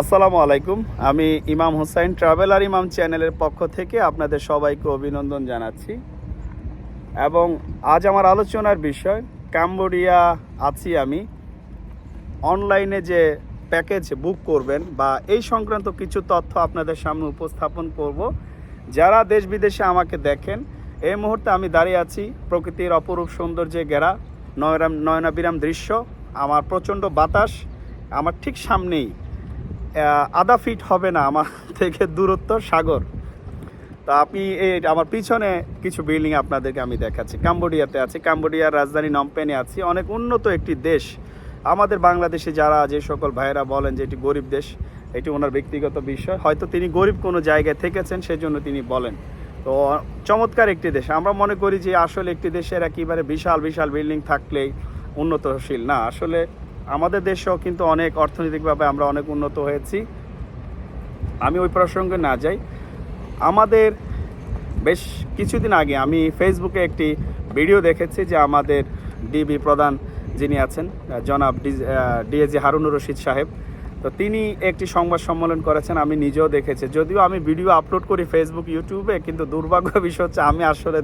আসসালামু আলাইকুম। আমি ইমাম হোসাইন, ট্রাভেলার ইমাম চ্যানেলের পক্ষ থেকে আপনাদের সবাইকে অভিনন্দন জানাচ্ছি। এবং আজ আমার আলোচনার বিষয়, কাম্বোডিয়া আছি আমি। অনলাইনে যে প্যাকেজ বুক করবেন বা এই সংক্রান্ত কিছু তথ্য আপনাদের সামনে উপস্থাপন করব। যারা দেশ বিদেশে আমাকে দেখেন, এই মুহূর্তে আমি দাঁড়িয়ে আছি প্রকৃতির অপরূপ সৌন্দর্যে ঘেরা নয়রাম নয়নাবিরাম দৃশ্য। আমার প্রচণ্ড বাতাস, আমার ঠিক সামনেই আধা ফিট হবে না আমার থেকে দূরত্ব সাগর। তো আপনি এই আমার পিছনে কিছু বিল্ডিং আপনাদেরকে আমি দেখাচ্ছি। কাম্বোডিয়াতে আছি। কাম্বোডিয়ার রাজধানী নমপেনে আছি। অনেক উন্নত একটি দেশ। আমাদের বাংলাদেশে যারা যে সকল ভাইয়েরা বলেন যে এটি গরিব দেশ, এটি ওনার ব্যক্তিগত বিষয়। হয়তো তিনি গরিব কোনো জায়গায় থেকেছেন, সেজন্য তিনি বলেন। তো চমৎকার একটি দেশ। আমরা মনে করি যে আসলে একটি দেশের একেবারে বিশাল বিশাল বিল্ডিং থাকলেই উন্নতশীল। না, আসলে আমাদের দেশেও কিন্তু অনেক অর্থনৈতিকভাবে আমরা অনেক উন্নত হয়েছি। আমি ওই প্রসঙ্গে না যাই। আমাদের বেশ কিছুদিন আগে আমি ফেসবুকে একটি ভিডিও দেখেছি যে আমাদের ডিবি প্রধান যিনি আছেন, জনাব ডিএজি হারুনুর রশিদ সাহেব, তো তিনি একটি সংবাদ সম্মেলন করেছেন, আমি নিজেও দেখেছি। যদিও আমি ভিডিও আপলোড করি ফেসবুক, ইউটিউবে, কিন্তু দুর্ভাগ্য বিষয় হচ্ছে আমি আসলে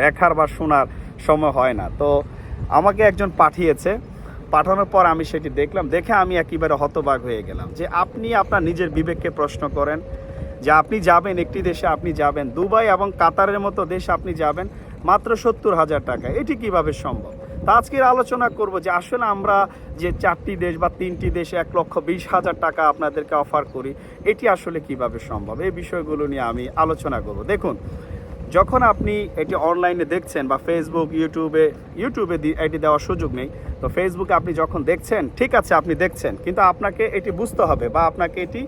দেখার বা শোনার সময় হয় না। তো আমাকে একজন পাঠিয়েছে পাঠানোর পর আমি সেটি দেখলাম। দেখে আমি একেবারে হতবাক হয়ে গেলাম যে আপনি আপনার নিজের বিবেককে প্রশ্ন করেন যে আপনি যাবেন একটি দেশে, আপনি যাবেন দুবাই এবং কাতারের মতো দেশে আপনি যাবেন মাত্র সত্তর হাজার টাকা। এটি কীভাবে সম্ভব? তা আজকের আলোচনা করব যে আসলে আমরা যে চারটি দেশ বা তিনটি দেশে এক লক্ষ বিশ হাজার টাকা আপনাদেরকে অফার করি, এটি আসলে কীভাবে সম্ভব? এই বিষয়গুলো নিয়ে আমি আলোচনা করব। দেখুন যখন আপনি এটি অনলাইনে দেখছেন বা ফেসবুক ইউটিউবে ইউটিউবে এটি দেওয়ার সুযোগ নেই, তো ফেসবুকে আপনি যখন দেখছেন, ঠিক আছে, আপনি দেখছেন, কিন্তু আপনাকে এটি বুঝতে হবে বা আপনাকে এটি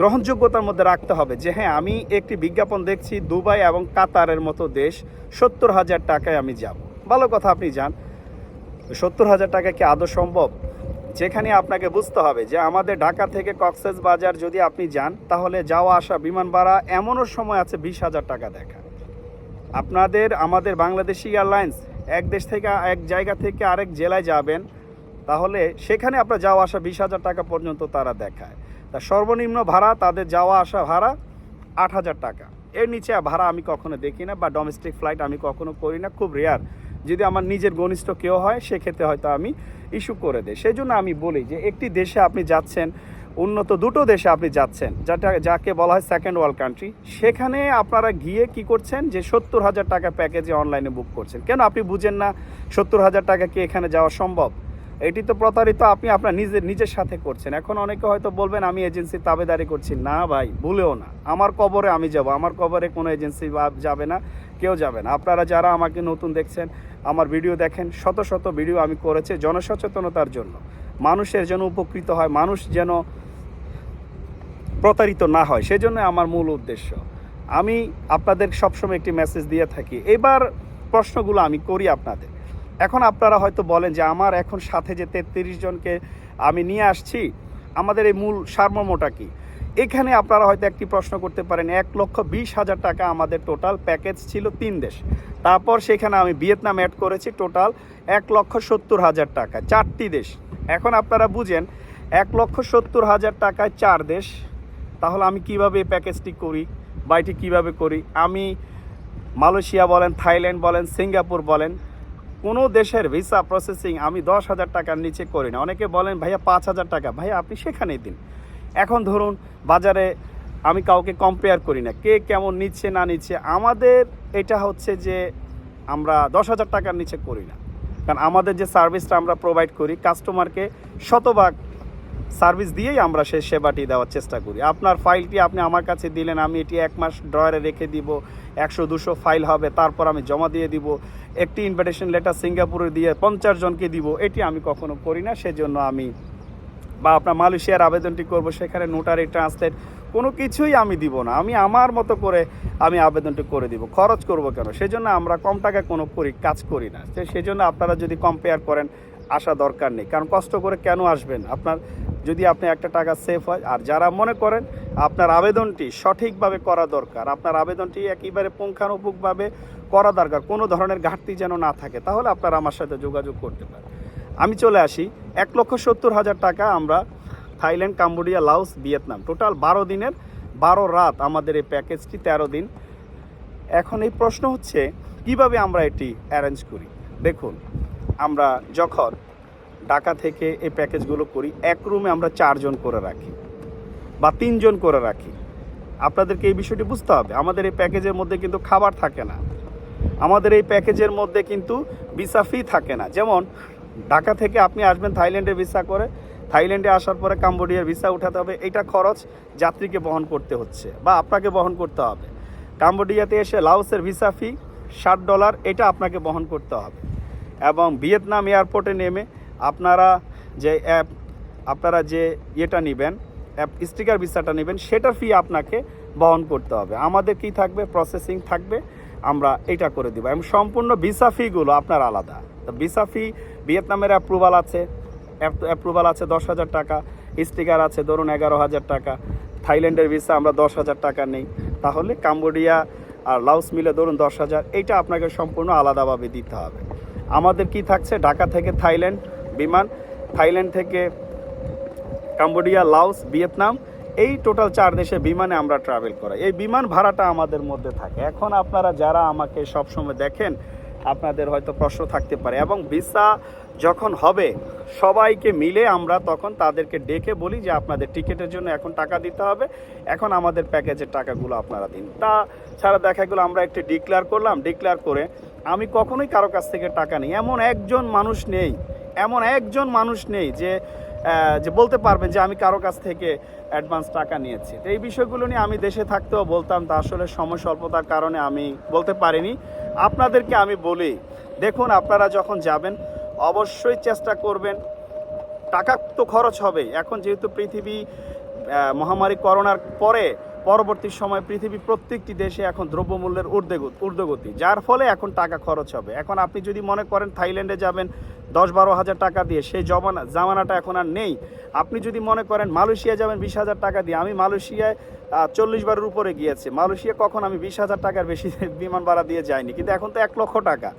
গ্রহণযোগ্যতার মধ্যে রাখতে হবে যে হ্যাঁ আমি একটি বিজ্ঞাপন দেখছি দুবাই এবং কাতারের মতো দেশ, সত্তর হাজার টাকায় আমি যাব। ভালো কথা, আপনি যান। সত্তর হাজার টাকা কি আদৌ সম্ভব? যেখানে আপনাকে বুঝতে হবে যে আমাদের ঢাকা থেকে কক্সেস বাজার যদি আপনি যান, তাহলে যাওয়া আসা বিমান ভাড়া এমনও সময় আছে বিশ হাজার টাকা দেখা। আপনাদের, আমাদের বাংলাদেশি এয়ারলাইন্স এক দেশ থেকে এক জায়গা থেকে আরেক জেলায় যাবেন, তাহলে সেখানে আপনার যাওয়া আসা বিশ হাজার টাকা পর্যন্ত তারা দেখায়। তা সর্বনিম্ন ভাড়া, তাদের যাওয়া আসা ভাড়া আট হাজার টাকা। এর নিচে ভাড়া আমি কখনো দেখি না বা ডোমেস্টিক ফ্লাইট আমি কখনো করি না, খুব রেয়ার যদি আমার নিজের ঘনিষ্ঠ কেউ হয়, সেক্ষেত্রে হয়তো আমি ইস্যু করে দিই। সেই জন্য আমি বলি যে, একটি দেশে আপনি যাচ্ছেন, উন্নত দুটো দেশে আপনি যাচ্ছেন, যেটা, যাকে বলা হয় সেকেন্ড ওয়ার্ল্ড কান্ট্রি সেখানে আপনারা গিয়ে কি করছেন যে, সত্তর হাজার টাকা প্যাকেজে অনলাইনে বুক করছেন। কেন আপনি বুঝেন না সত্তর হাজার টাকা কি এখানে যাওয়া সম্ভব? এটি তো প্রতারিত, আপনি আপনার নিজের নিজের সাথে করছেন। এখন অনেকে হয়তো বলবেন, আমি এজেন্সি তাবেদারি করছি। না ভাই, ভুলেও না। আমার কবরে আমি যাব, আমার কবরে কোনো এজেন্সি যাবে না, কেউ যাবে না। আপনারা যারা আমাকে নতুন দেখছেন আমার ভিডিও দেখেন, শত শত ভিডিও আমি করেছি জনসচেতনতার জন্য। মানুষের যেন উপকৃত হয়, মানুষ যেন প্রতারিত না হয়, সেজন্য আমার মূল উদ্দেশ্য। আমি আপনাদের সবসময় একটি মেসেজ দিয়ে থাকি, এবার প্রশ্নগুলো আমি করি আপনাদের। এখন আপনারা হয়তো বলেন যে, আমার এখন সাথে যে তেত্রিশ জনকে আমি নিয়ে আসছি, আমাদের এই মূল সারমর্মটা কি? এখানে আপনারা হয়তো একটি প্রশ্ন করতে পারেন, এক লক্ষ বিশ হাজার টাকা আমাদের টোটাল প্যাকেজ ছিল তিন দেশ। তারপর সেখানে আমি ভিয়েতনাম অ্যাড করেছি, টোটাল এক লক্ষ সত্তর হাজার টাকা, চারটি দেশ। এখন আপনারা বুঝেন, এক লক্ষ সত্তর হাজার টাকায় চার দেশ, তাহলে আমি কীভাবে এই প্যাকেজটি করি বা এটি কীভাবে করি? আমি মালয়েশিয়া বলেন, থাইল্যান্ড বলেন, সিঙ্গাপুর বলেন, কোনো দেশের ভিসা প্রসেসিং আমি দশ হাজার টাকার নিচে করি না। অনেকে বলেন, ভাইয়া, পাঁচ হাজার টাকা। ভাইয়া, আপনি সেখানেই দিন। এখন ধরুন বাজারে আমি কাউকে কম্পেয়ার করি না। কে কেমন নিচ্ছে, না নিচ্ছে, আমাদের এটা হচ্ছে যে আমরা দশ হাজার টাকার নিচে করি না। কারণ আমাদের যে সার্ভিসটা আমরা প্রোভাইড করি কাস্টমারকে শতভাগ সার্ভিস দিয়েই আমরা সেই সেবাটি দেওয়ার চেষ্টা করি। আপনার ফাইলটি আপনি আমার কাছে দিলেন, আমি এটি এক মাস ড্রয়ারে রেখে দিব, একশো, দুশো ফাইল হবে, তারপর আমি জমা দিয়ে দিব, একটি ইনভিটেশন লেটার সিঙ্গাপুরে দিয়ে পঞ্চাশ জনকে দিব, এটি আমি কখনো করি না, সেজন্য আমি বা আপনার মালয়েশিয়ার আবেদনটি করব, সেখানে নোটারি ট্রান্সলেট কোনো কিছুই আমি দিব না। আমি আমার মতো করে আমি আবেদনটি করে দিব। খরচ করব কেন? সেজন্য আমরা কম টাকায় কোনো করি কাজ করি না। সেজন্য আপনারা যদি কম্পেয়ার করেন, আসা দরকার নেই। কারণ কষ্ট করে কেন আসবেন? আপনার, যদি আপনি একটা টাকা সেভ হয়, আর যারা মনে করেন আপনার আবেদনটি সঠিকভাবে করা দরকার, আপনার আবেদনটি একেবারে পুঙ্খানুপুঙ্খভাবে করা দরকার, কোনো ধরনের ঘাটতি যেন না থাকে, তাহলে আপনারা আমার সাথে যোগাযোগ করতে পারেন। আমি চলে আসি। এক লক্ষ সত্তর হাজার টাকা আমরা Thailand, Cambodia Laos Vietnam. Total বারো দিনের, বারো রাত আমাদের এই প্যাকেজটি তেরো দিন। এখন এই প্রশ্ন হচ্ছে, কীভাবে আমরা এটি অ্যারেঞ্জ করি? দেখুন, আমরা যখন ঢাকা থেকে এই প্যাকেজগুলো করি, এক রুমে আমরা চারজন করে রাখি বা তিনজন করে রাখি। আপনাদেরকে এই বিষয়টি বুঝতে হবে, আমাদের এই প্যাকেজের মধ্যে কিন্তু খাবার থাকে না। আমাদের এই প্যাকেজের মধ্যে কিন্তু ভিসা ফি থাকে না। যেমন ঢাকা থেকে আপনি আসবেন থাইল্যান্ডে ভিসা করে। থাইল্যান্ডে আসার পরে কাম্বোডিয়ার ভিসা উঠাতে হবে। এটা খরচ যাত্রীকে বহন করতে হচ্ছে বা আপনাকে বহন করতে হবে। কাম্বোডিয়াতে এসে লাউসের ভিসা ফি ষাট ডলার, এটা আপনাকে বহন করতে হবে। এবং ভিয়েতনাম এয়ারপোর্টে নেমে আপনারা যে অ্যাপ, আপনারা যে ইয়েটা নেবেন, অ্যাপ, স্টিকার ভিসাটা নেবেন, সেটার ফি আপনাকে বহন করতে হবে। আমাদের কি থাকবে? প্রসেসিং থাকবে। আমরা এটা করে দিব। এবং সম্পূর্ণ ভিসা ফিগুলো আপনার আলাদা। তো ভিসা ফি ভিয়েতনামের অ্যাপ্রুভাল আছে অ্যাপ্রুভাল আছে দশ হাজার টাকা স্টিকার আছে ধরুন এগারো হাজার টাকা, থাইল্যান্ডের ভিসা আমরা দশ হাজার টাকা নেই। তাহলে কাম্বোডিয়া আর লাউস মিলে ধরুন দশ হাজার, এইটা আপনাকে সম্পূর্ণ আলাদাভাবে দিতে হবে। আমাদের কি থাকছে? ঢাকা থেকে থাইল্যান্ড বিমান, থাইল্যান্ড থেকে কাম্বোডিয়া লাউস ভিয়েতনাম, এই টোটাল চার দেশে বিমানে আমরা ট্রাভেল করাই। এই বিমান ভাড়াটা আমাদের মধ্যে থাকে। এখন আপনারা যারা আমাকে সবসময় দেখেন আপনাদের হয়তো প্রশ্ন থাকতে পারে। এবং ভিসা যখন হবে, সবাইকে মিলে আমরা তখন তাদেরকে ডেকে বলি যে আপনাদের টিকিটের জন্য এখন টাকা দিতে হবে, এখন আমাদের প্যাকেজের টাকাগুলো আপনারা দিন। তা ছাড়া দেখা গেলো আমরা একটি ডিক্লেয়ার করলাম, ডিক্লেয়ার করে আমি কখনোই কারও কাছ থেকে টাকা নিই। এমন একজন মানুষ নেই, এমন একজন মানুষ নেই যে যে বলতে পারবেন যে আমি কারও কাছ থেকে অ্যাডভান্স টাকা নিয়েছি। তো এই বিষয়গুলো নিয়ে আমি দেশে থাকতেও বলতাম, তা আসলে সময় স্বল্পতার কারণে আমি বলতে পারিনি। আপনাদেরকে আমি বলি, দেখুন আপনারা যখন যাবেন, অবশ্যই চেষ্টা করবেন, টাকা তো খরচ হবে এখন যেহেতু পৃথিবী মহামারী করোনার পরে পরবর্তী সময় পৃথিবী প্রত্যেকটি দেশে এখন দ্রব্যমূল্যের ঊর্ধ্বগতি যার ফলে এখন টাকা খরচ হবে। এখন আপনি যদি মনে করেন থাইল্যান্ডে যাবেন দশ বারো হাজার টাকা দিয়ে, সেই জমানা জামানাটা এখন আর নেই। আপনি যদি মনে করেন মালয়েশিয়া যাবেন, বিশ হাজার টাকা দিয়ে, আমি মালয়েশিয়ায় চল্লিশ বারের উপরে গিয়েছি। মালয়েশিয়া কখন আমি বিশ হাজার টাকার বেশি বিমান ভাড়া দিয়ে যাইনি? কিন্তু এখন তো এক লক্ষ টাকা।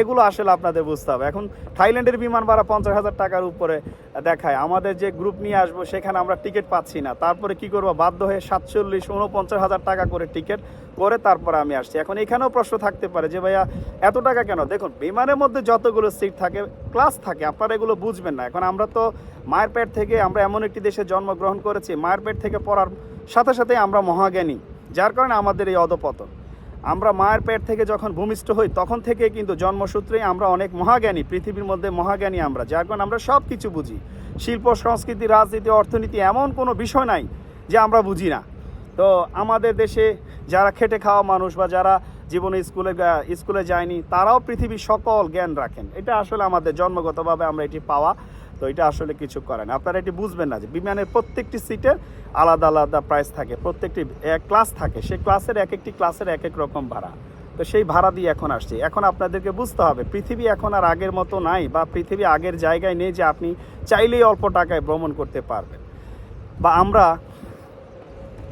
এগুলো আসলে আপনাদের বুঝতে হবে। এখন থাইল্যান্ডের বিমান ভাড়া পঞ্চাশ হাজার টাকার উপরে দেখায়। আমাদের যে গ্রুপ নিয়ে আসব, সেখানে আমরা টিকিট পাচ্ছি না। তারপরে কি করব? বাধ্য হয়ে সাতচল্লিশ উনপঞ্চাশ হাজার টাকা করে টিকিট করে তারপরে আমি আসছি। এখন এখানেও প্রশ্ন থাকতে পারে যে, ভাইয়া, এত টাকা কেন? দেখুন, বিমানের মধ্যে যতগুলো সিট থাকে ক্লাস থাকে, আপনারা এগুলো বুঝবেন না। এখন আমরা তো মায়ের পেট থেকে আমরা এমন একটি দেশে জন্মগ্রহণ করেছি। মায়ের পেট থেকে পড়ার সাথে সাথে আমরা মহাজ্ঞানী, যার কারণে আমাদের এই অধপতন। আমরা মায়ের পেট থেকে যখন ভূমিষ্ঠ হই, তখন থেকে কিন্তু জন্মসূত্রেই আমরা অনেক মহাজ্ঞানী, পৃথিবীর মধ্যে মহাজ্ঞানী আমরা, যার কারণে আমরা সব কিছু বুঝি। শিল্প, সংস্কৃতি, রাজনীতি, অর্থনীতি এমন কোনো বিষয় নাই যে আমরা বুঝি না। তো আমাদের দেশে যারা খেটে খাওয়া মানুষ বা যারা জীবনে স্কুলে স্কুলে যায়নি, তারাও পৃথিবীর সকল জ্ঞান রাখেন। এটা আসলে আমাদের জন্মগতভাবে আমরা এটি পাওয়া তো এটা আসলে কিছু করেন আপনারা এটি বুঝবেন না যে বিমানের প্রত্যেকটি সিটের আলাদা আলাদা প্রাইস থাকে, প্রত্যেকটি ক্লাস থাকে, সেই ক্লাসের এক একটি ক্লাসের এক এক রকম ভাড়া। তো সেই ভাড়া দিয়ে এখন আসছে। এখন আপনাদেরকে বুঝতে হবে, পৃথিবী এখন আর আগের মতো নাই বা পৃথিবী আগের জায়গায় নেই যে আপনি চাইলেই অল্প টাকায় ভ্রমণ করতে পারবেন। বা আমরা,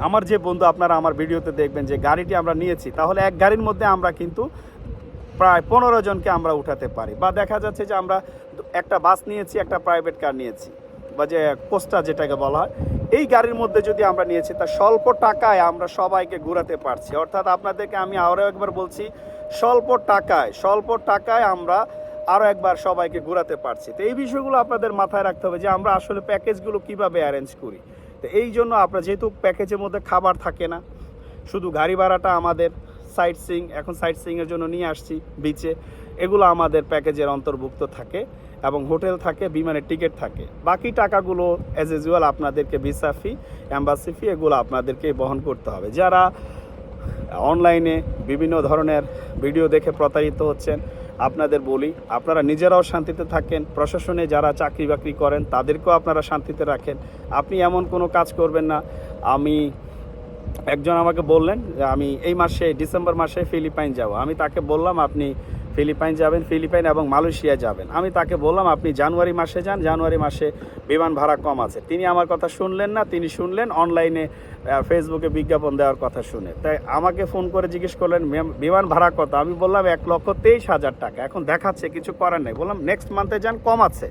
আমার যে বন্ধু আপনারা আমার ভিডিওতে দেখবেন যে গাড়িটি আমরা নিয়েছি, তাহলে এক গাড়ির মধ্যে আমরা কিন্তু প্রায় পনেরো জনকে আমরা উঠাতে পারি। বা দেখা যাচ্ছে যে আমরা একটা বাস নিয়েছি, একটা প্রাইভেট কার নিয়েছি, বা যে কোস্টা যেটাকে বলা হয়। এই গাড়ির মধ্যে যদি আমরা নিয়েছি, তা স্বল্প টাকায় আমরা সবাইকে ঘোরাতে পারছি। অর্থাৎ আপনাদেরকে আমি আরও একবার বলছি, স্বল্প টাকায় স্বল্প টাকায় আমরা আরও একবার সবাইকে ঘোরাতে পারছি। তো এই বিষয়গুলো আপনাদের মাথায় রাখতে হবে যে আমরা আসলে প্যাকেজগুলো কীভাবে অ্যারেঞ্জ করি। তো এই জন্য আপনার যেহেতু প্যাকেজের মধ্যে খাবার থাকে না, শুধু গাড়ি ভাড়াটা আমাদের সাইট সিং এখন সাইট সিংয়ের জন্য নিয়ে আসছি বিচে এগুলো আমাদের প্যাকেজের অন্তর্ভুক্ত থাকে এবং হোটেল থাকে, বিমানের টিকিট থাকে। বাকি টাকাগুলো অ্যাজ ইউজুয়াল আপনাদেরকে ভিসা ফি অ্যাম্বাসি ফি এগুলো আপনাদেরকে বহন করতে হবে। যারা অনলাইনে বিভিন্ন ধরনের ভিডিও দেখে প্রতারিত হচ্ছেন, আপনাদের বলি, আপনারা নিজেরাও শান্তিতে থাকেন, প্রশাসনে যারা চাকরি বাকরি করেন, তাদেরকেও আপনারা শান্তিতে রাখেন। আপনি এমন কোনো কাজ করবেন না। আমি একজন আমাকে বললেন যে, আমি এই মাসে, ডিসেম্বর মাসে ফিলিপাইন যাব। আমি তাকে বললাম, আপনি ফিলিপাইন যাবেন, ফিলিপাইন এবং মালয়েশিয়া যাবেন। আমি তাকে বললাম, আপনি জানুয়ারি মাসে যান, জানুয়ারি মাসে বিমান ভাড়া কম আছে। তিনি আমার কথা শুনলেন না, তিনি শুনলেন, অনলাইনে ফেসবুকে বিজ্ঞাপন দেওয়ার কথা শুনে। তাই আমাকে ফোন করে জিজ্ঞেস করলেন "বিমান- ভাড়া কত? আমি বললাম, এক লক্ষ তেইশ হাজার টাকা। এখন দেখাচ্ছে, কিছু করার নেই। বললাম, নেক্সট মান্থে যান, কম আছে।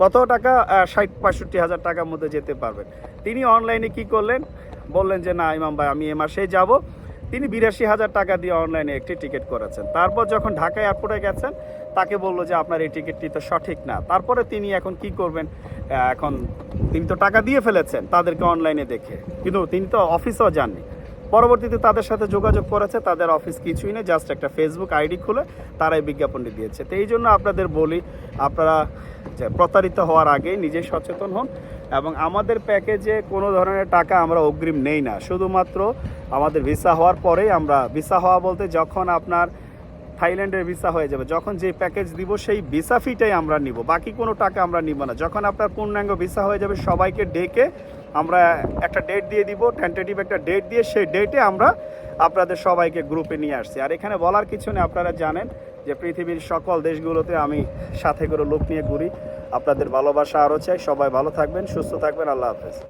কত টাকা? ষাট, পঁয়ষট্টি হাজার টাকার মধ্যে যেতে পারবেন। তিনি অনলাইনে কি করলেন? বললেন যে, না, ইমাম ভাই, আমি এ মাসেই যাব। তিনি বিরাশি হাজার টাকা দিয়ে অনলাইনে একটি টিকিট করেছেন। তারপর যখন ঢাকা এয়ারপোর্টে গেছেন, তাকে বলল যে, আপনার এই টিকিটটি তো সঠিক না। তারপরে তিনি এখন কি করবেন? এখন তিনি তো টাকা দিয়ে ফেলেছেন তাদেরকে অনলাইনে দেখে। কিন্তু তিনি তো অফিসেও যাননি। পরবর্তীতে তাদের সাথে যোগাযোগ করেছে, তাদের অফিস কিছুই নেই, জাস্ট একটা ফেসবুক আইডি খুলে তারাই বিজ্ঞাপনটি দিয়েছে। তো এই জন্য আপনাদের বলি, আপনারা প্রতারিত হওয়ার আগেই নিজেই সচেতন হন এবং আমাদের প্যাকেজে কোনো ধরনের টাকা আমরা অগ্রিম নেই না। শুধুমাত্র আমাদের ভিসা হওয়ার পরেই আমরা ভিসা হওয়া বলতে যখন আপনার থাইল্যান্ডের ভিসা হয়ে যাবে, যখন যে প্যাকেজ দিব সেই ভিসা ফিটাই আমরা নিব, বাকি কোনো টাকা আমরা নিব না। যখন আপনার পূর্ণাঙ্গ ভিসা হয়ে যাবে, সবাইকে ডেকে আমরা একটা ডেট দিয়ে দিব টেন্টেটিভ একটা ডেট দিয়ে সেই ডেটে আমরা আপনাদের সবাইকে গ্রুপে নিয়ে আসছি। আর এখানে বলার কিছু নেই, আপনারা জানেন যে পৃথিবীর সকল দেশগুলোতে আমি সাথে করে লোক নিয়ে ঘুরি। আপনাদের ভালোবাসা আরও চাই। সবাই ভালো থাকবেন, সুস্থ থাকবেন। আল্লাহ হাফেজ।